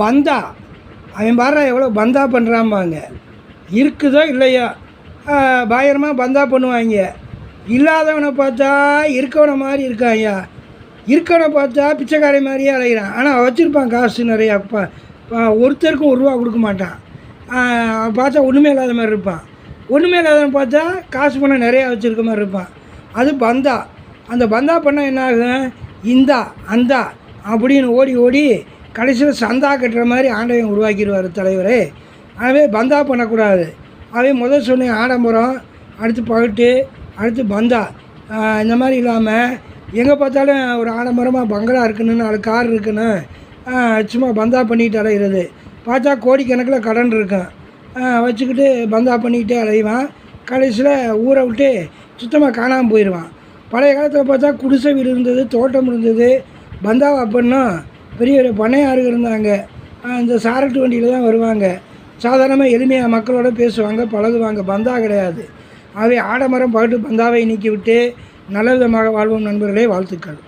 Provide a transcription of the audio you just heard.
பந்தா அவன் பாரு எவ்வளோ பந்தா பண்ணுறாம்பாங்க இருக்குதோ இல்லையோ பயங்கரமாக பந்தா பண்ணுவாங்க. இல்லாதவனை பார்த்தா இருக்கவனை மாதிரி இருக்கான் ஐயா இருக்கவனை பார்த்தா பிச்சைக்காரை மாதிரியே அலைகிறான் ஆனால் வச்சுருப்பான் காசு நிறையா. இப்போ ஒருத்தருக்கும் ஒரு ரூபா கொடுக்க மாட்டான். பார்த்தா ஒன்றுமே இல்லாத மாதிரி இருப்பான். ஒன்றுமே இல்லாதவன் பார்த்தா காசு பணம் நிறையா வச்சுருக்க மாதிரி இருப்பான். அது பந்தா அந்த பந்தா பண்ணால் என்ன ஆகும்? இந்தா அந்தா அப்படின்னு ஓடி ஓடி கடைசியில் சந்தா கட்டுற மாதிரி ஆண்டவன் உருவாக்கிடுவார் தலைவரே. ஆகவே பந்தா பண்ணக்கூடாது. அவன் முதல் சொன்ன ஆடம்பரம் அடுத்து பகட்டு அடுத்து பந்தா. இந்த மாதிரி இல்லாமல் எங்கே பார்த்தாலும் ஒரு ஆடம்பரமாக பங்களா இருக்குன்னு நாலு கார் இருக்குன்னு சும்மா பந்தா பண்ணிக்கிட்டு அலைகிறது பார்த்தா கோடிக்கணக்கில் கடன் இருக்கும். வச்சுக்கிட்டு பந்தா பண்ணிக்கிட்டே அலைவான். கடைசியில் ஊரை விட்டு சுத்தமாக காணாமல் போயிடுவான். பழைய காலத்தில் பார்த்தா குடிசை வீடு இருந்தது தோட்டம் இருந்தது. பந்தாவை அப்படின்னா பெரிய பெரிய பண்ணையாரு இருந்தாங்க. இந்த சாரட்டு வண்டியில் தான் வருவாங்க. சாதாரணமாக எளிமையாக மக்களோட பேசுவாங்க பழகுவாங்க. பந்தா கிடையாது. ஆகவே ஆடமரம் பாட்டு பந்தாவை நீக்கிவிட்டு நல்ல விதமாக வாழ்வோம் நண்பர்களே வாழ்த்துக்கள்.